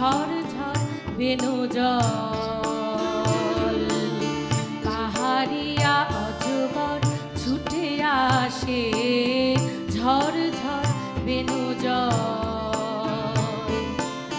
ঝড় ঝড় বেনু জল। পাহাড়িয়া অজগর ছুটে আসে ঝড় ঝড় বেনু জল।